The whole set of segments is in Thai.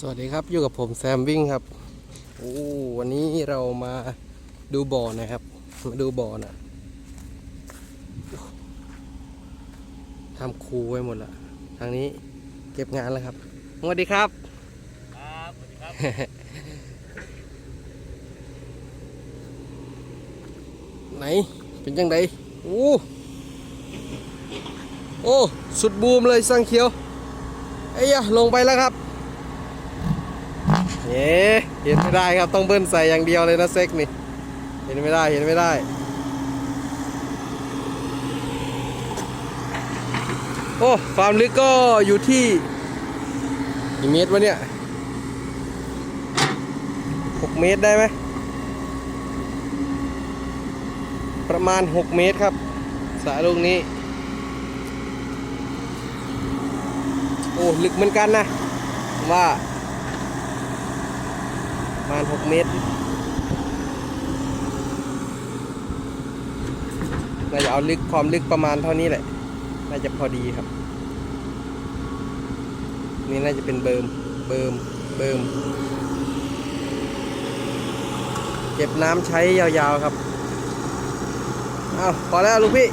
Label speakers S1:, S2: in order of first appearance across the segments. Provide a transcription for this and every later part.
S1: สวัสดีครับอยู่กับผมแซมวิ่งครับโอ้วันนี้เรามาดูบ่อนะครับ มาดูบ่อนะทำคูไว้หมดละทางนี้เก็บงานแล้วครับสวัสดีครับ
S2: ครับสวัสดีครับ
S1: ไหนเป็นยังไงโอ้โอ้สุดบูมเลยสังเขียวไอ้ยะลงไปแล้วครับ เย้เห็นไม่ได้ครับต้องเบิ้ลใส่อย่างเดียวเลยนะเซ็กนี่ เห็นไม่ได้เห็นไม่ได้โอ้ความลึกก็อยู่ที่กี่เมตรวะเนี่ยหกเมตรได้ไหมประมาณ 6 เมตรครับสระลูกนี้ โอ้ ลึกเหมือนกันนะ ว่า ประมาณ 6 เมตร น่าจะเอาลึกความลึกประมาณเท่านี้แหละ น่าจะพอดีครับ นี่น่าจะเป็นเบิร์ม เบิร์ม เบิร์ม เก็บน้ำใช้ยาวๆครับ เอาพอแล้วลูกพี่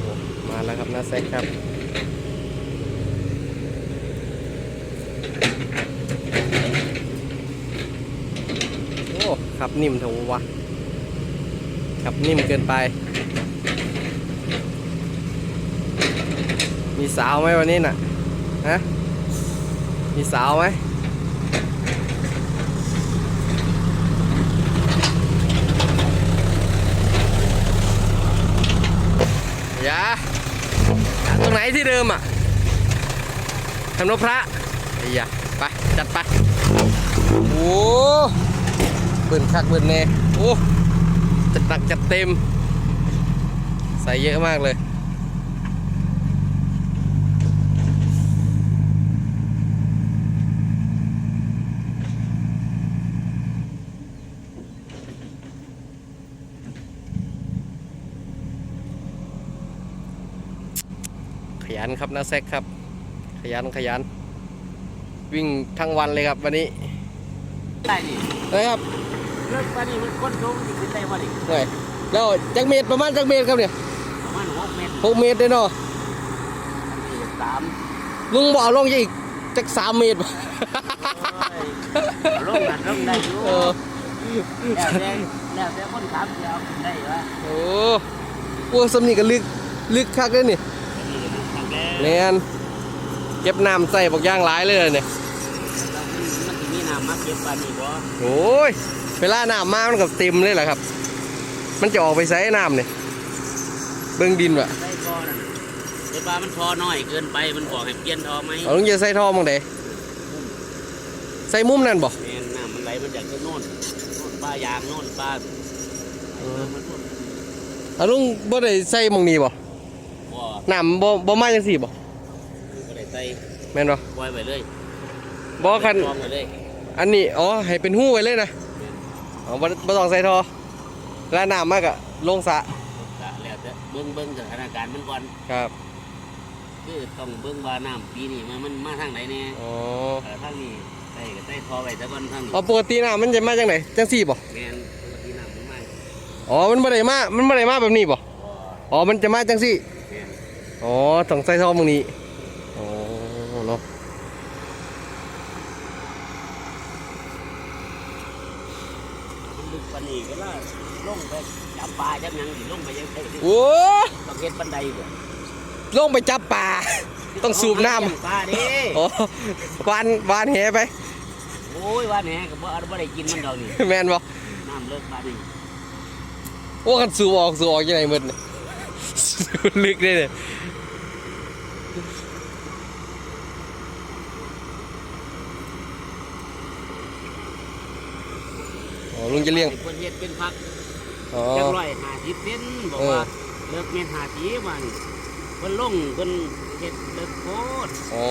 S1: โอ้มาแล้วครับ นาแซกครับ โอ้ขับนิ่มเถอะวะขับนิ่มเกินไป มีสาวไหมวันนี้น่ะ ฮะ มีสาวไหมอย่าต รงไหนที่เดิมอะทำนพระไอ้ยะไป จัดไป โอ้เบิ่นคักเบิ่นเน่โอ้จัดหนักจัดเต็ม ใส่เยอะมากเลย ขยั นครับนะแซกครับ ขยันขยัน วิ่งทั้งวันเลยครับวันนี้
S2: ได้ดิ
S1: นะครับ
S2: เลิกมาดิมันก้นลงดิขึ้นได้มาดิ
S1: หน่อยแล้วจักเมตรประมาณจักเมตรครับเนี่ย
S2: ประมาณหกเมตร
S1: หกเมตรเลยเนาะ
S2: อันนี้สาม
S1: ลุงบอกเอาลงอีกจักสามเมตร
S2: โอ้ยลงนั่นลงได้อยู่
S1: เออ
S2: แล้วแต่แล้วแต่คนถามจะเอาขึ้นได้วะ
S1: โอ้พวกสำนีก็ลึกลึกคักเลยนี่
S2: อันนี้ก็ทำ แล้ว
S1: แนนเก็บน้ำใส่บอกย่างหลายเลยเนี่ย
S2: แล้วมันมันจะมีน้ำมาเก็บปานนี้บ่
S1: โอ้ยเวลาน้ำมามันกับเต็มเลยแหละครับ มันจะออกไปใส่น้ำเนี่ยเบื้องดินวะ
S2: ได้บ่นั่นน่ะแต่ปลามันทอน้อยเกินไปมันบอกให้เปลี่ยนทอไหม
S1: เอาลุงจะใส่ท่อมังเดใส่มุมนั่นบ่
S2: แม่นน้ำมันไหลมาจากที่โน่นโน่นปลายางโน่นปลามันโน่น
S1: เอาลุงบ่ได้ใส่หมองนี้บ่
S2: บ่
S1: น้ำบ่บ่มาจังสี่บ่
S2: ก็ได้ใส่
S1: แม่นบ่
S2: ปล่อยไปเลย
S1: บ่คัน
S2: กองไปเลย
S1: อันนี้อ๋อให้เป็นหู้ไว้เลยนะอ๋อบ่บ่ต้องใส่ท่อแล้วน้ำมากอะลงสระ
S2: ก็แล้วแต่เบิ่งเบิ่งสถานการณ์มันก่อน
S1: ครับ
S2: คือต้องเบิ่งว่าน้ำปีนี้มันมันมาทางไหนแน่
S1: อ๋อ
S2: เออทางนี้ใส่ก็ใส่ทอไว้แต่ก่อนทางนี้
S1: เอาปกติน้ำมันจะมาจังไหนจังสี่บ่
S2: แม่นปกติน้ำมันมา
S1: อ๋อมันบ่ได้มามันบ่ได้มาแบบนี้บ่
S2: บ่
S1: อ๋อมันจะมาจังสี่
S2: แม่น
S1: อ๋อต้องใส่ท่อหมองนี้อ๋อเนาะ
S2: มันลึกปานนี้ก็ล่าลงไปจับปลาจับหยังสิลงไปยังไง
S1: โอ้
S2: ต้องเฮ็ดบันไดบ่
S1: ลงไปจับปลาต้องสูบน้ำ
S2: เลี้ยงปลาเด้
S1: อ๋อวานวานแหไป
S2: โอ้ยว่าแหน่ก็บ่บ่ได้กินมันดอกนี่
S1: แม่นบ่
S2: น้ำเลิกปลานี่
S1: โอ้กันสูบออกสูบออกยังไงหมดเนี่ยลึกเลย เนี่ยอ๋อลุงจะเลี้ยง
S2: เพิ่นเฮ็ดเป็นพัก
S1: อ๋อ
S2: จังร้อยห้าสิบเซนบอกว่าเลิกเมตรห้าสิบวันเพิ่นลงเพิ่นเฮ็ดเลิกโคตร
S1: อ๋อ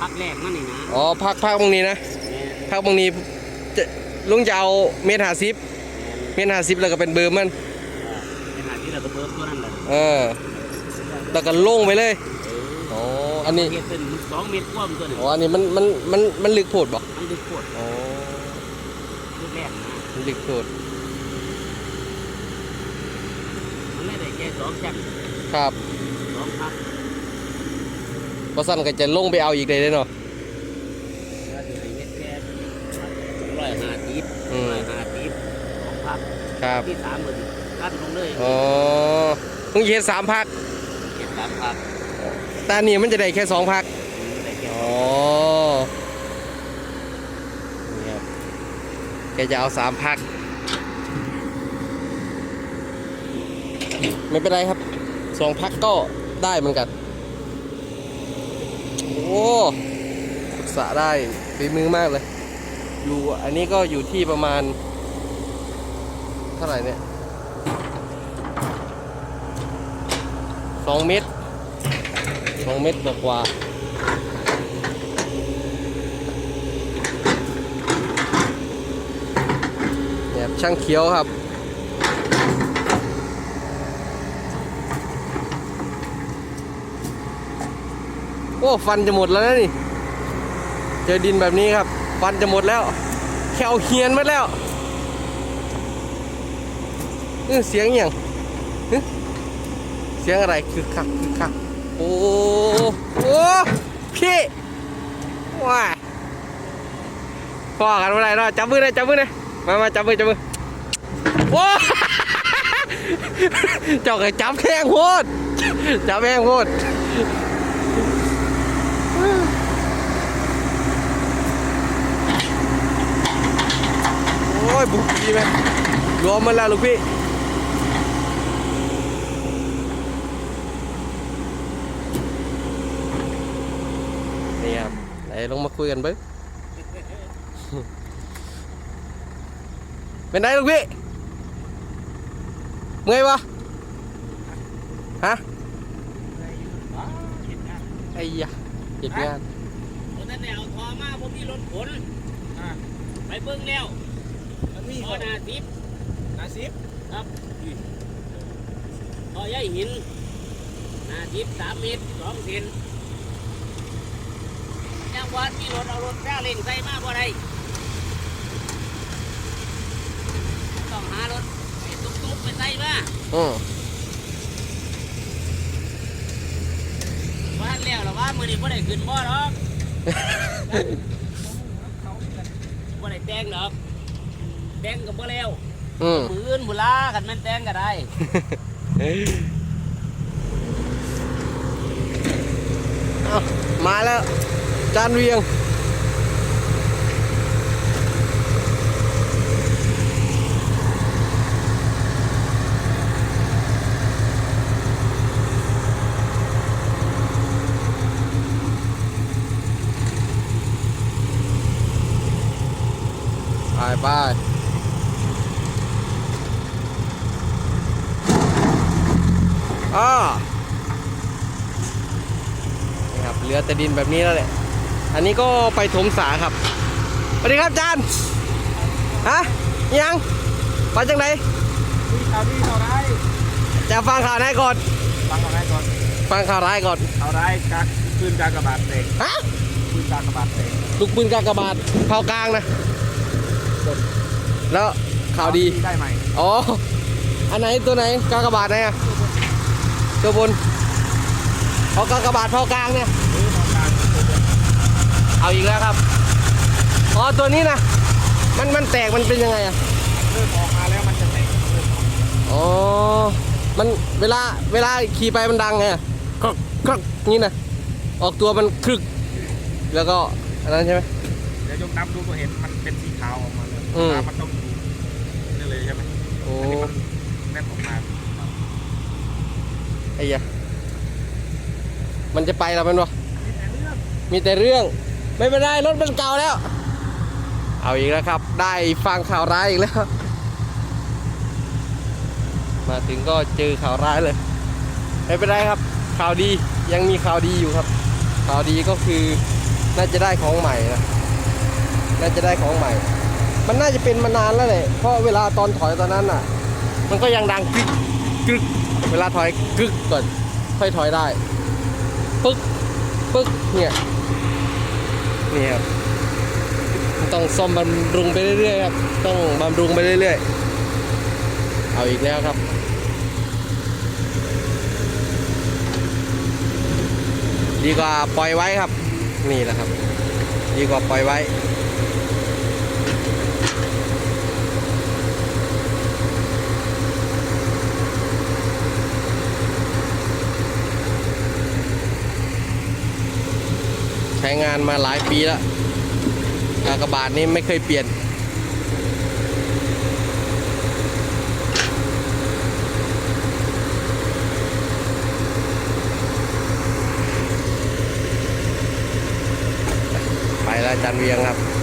S2: พักแรกนั่นนี่นะ
S1: อ๋อพักพักตรงนี้นะ
S2: แม่น
S1: พักตรงนี้จะลุงจะเอาเมตรห้าสิบเมตรห้าสิบแล้วก็เป็นเบอร์มัน
S2: ขนาดที่เราก็เบิร์ตัวนั่นแหละ
S1: เออแล้วก็ลงไปเลยอ๋อ อันนี้
S2: เฮ็ดเป็นสองเมตรกว่ามันตัวนี้
S1: อ๋อ อันนี้มันมันมันมันลึกโพดบ่
S2: มันดึกปวด
S1: อ๋อ
S2: ลูกแรกนะ
S1: มันลึกโพด
S2: มันไม่ได้แค่สองชั้น
S1: ครับ
S2: สองพัก
S1: เพราะสั้นก็จะลงไปเอาอีกเลยเนาะ
S2: แล้วที่ให้เฮ็ดแค่ร้อยห้าสิบ
S1: อืม
S2: ร้อยห้าสิบสองพัก
S1: ครับ
S2: ที่สามก็สิกั้นลงเลย
S1: อ๋อลุงจะเฮ็ดสามพัก
S2: เฮ็ดสามพัก
S1: แต่อันนี้มันจะได้แค่สองพัก
S2: มันได้แค่
S1: อ๋อนี่ครับแกจะเอาสามพัก ไม่เป็นไรครับสองพักก็ได้เหมือนกัน โอ้ศึกษาได้ฝีมือมากเลย อยู่อันนี้ก็อยู่ที่ประมาณ เท่าไหร่เนี่ยสองเมตรสองเมตรกว่าๆเนี่ยครับ ช่างเขียวครับ โอ้ฟันจะหมดแล้วนะนี่ เจอดินแบบนี้ครับ ฟันจะหมดแล้วแขวเฮียนหมดแล้วเออเสียงอย่างเสียงอะไรคือคักคือคักโอ้โอ้พี่ว้ายพอกันเมื่อไรเนาะจับมือเลยจับมือเลย มามาจับมือจับมือโอ้เจ้าก็จับแข้งโพดจับแข้งโพดโอ้ยบุกดีไหมรวมมันแล้วลูกพี่นี่ครับไหนลงมาคุยกันเบิ้ง เป็นไงลูกพี่ เมื่อยปะฮะไอ้ยะเจ็บงาน
S2: ตอนนั้นเนี่ยเอาทอมาผมมีรถขนไปเบิ่งแล้ว
S3: มันมี
S2: ทอหนาสิบ
S3: นาซิป
S2: ครับทอใหญ่หินหนาสิบสามเมตรสองเซนยังวันมีรถเอารถซาเล้งใส่มาบ่ได้ ต้องหารถไปตุ๊กๆไปใส่มา
S1: อืม
S2: ว่าแล้วหรอว่ามือนี้บ่ได้ขึ้นบ่หรอกบ่ได้แต่งหรอกแต่งก็บ่แล้ว
S1: อืม
S2: มืออื่นบุลากันแม่นแต่งก็ได้
S1: เอามาแล้วจานเวียง ไปไปอ่านี่ครับเหลือแต่ดินแบบนี้แล้วแหละอันนี้ก็ไปถมสาครับสวัสดีครับอาจานฮะยังมาจากไหน
S3: มีข่าวดีข่าวร้าย
S1: จะฟังข่าวไหนก่อน
S3: ฟังข่าวร้ายก่อน
S1: ฟังข่าวร้ายก่อน
S3: ข่าวร้ายกักปืนกากบาดเตะ
S1: ฮะ
S3: ปืนกากบาดเตะ
S1: ลูกปืนกากบาทเผากลางนะ แล้วข่าวดี
S3: ได้ไหม
S1: อ๋อ อันไหนตัวไหนกากบาทไหนอะตัวบนเอากากบาทเผากลางเนี่ย
S3: หรือของการ
S1: เอาอีกแล้วครับ อ๋อ ตัวนี้นะ มันมันแตกมันเป็นยังไงอะ
S3: เริ่มออกมาแล้วมันจะแตกเริ่มออก
S1: อ๋อ มันเวลาเวลาขี่ไปมันดังไงอะกรอกกรอกนี่นะ ออกตัวมันครึก แล้วก็อันนั้นใช่ไหม
S3: เดี๋ยวยกน้ำดูตัวเห็นมันเป็นสีขาวออกมาเลย
S1: อืม
S3: น้ำมันต้องดูนี่เลยใช่ไหม
S1: โอ้
S3: อันนี้มันแน่นออกมา
S1: ไอ้ยะมันจะไปแล้วมันวะ
S3: มีแต่เรื่อง
S1: ไม่เป็นไรรถมันเก่าแล้ว เอาอีกแล้วครับ ได้ฟังข่าวร้ายอีกแล้ว มาถึงก็เจอข่าวร้ายเลย ไม่เป็นไรครับ ข่าวดียังมีข่าวดีอยู่ครับ ข่าวดีก็คือน่าจะได้ของใหม่นะ น่าจะได้ของใหม่ มันน่าจะเป็นมานานแล้วแหละ เพราะเวลาตอนถอยตอนนั้นอะ มันก็ยังดังกึกกึก เวลาถอยกึกก่อน ค่อยถอยได้ ปึ๊ก ปึ๊ก เนี่ย นี่ครับ ต้องซ่อมบำรุงไปเรื่อยๆครับ ต้องบำรุงไปเรื่อยๆ เอาอีกแล้วครับดีกว่าปล่อยไว้ครับ นี่แหละครับ ดีกว่าปล่อยไว้ ใช้งานมาหลายปีแล้วกากบาทนี้ไม่เคยเปลี่ยน ไปแล้วจันเวียงครับ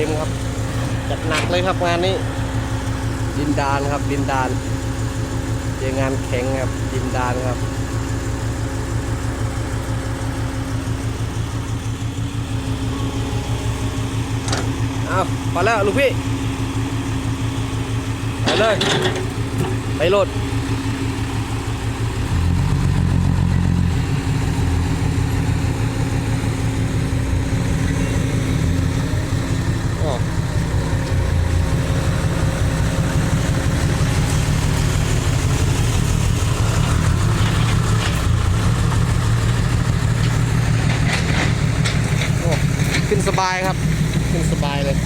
S1: ต็มครับ จัดหนักเลยครับงานนี้ ดินดานครับ ดินดานเจองานแข็งครับ ดินดานครับเอาพอแล้วลูกพี่ ไปเลย ไปโหลด อ๋อ โอ้ขึ้นส บายครับขึ้นสบายเลย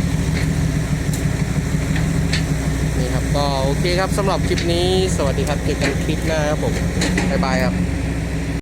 S1: นี่ครับก็โอเคครับสำหรับคลิปนี้ สวัสดีครับเจอกันคลิปหน้าครับผม บ๊ายบายครับ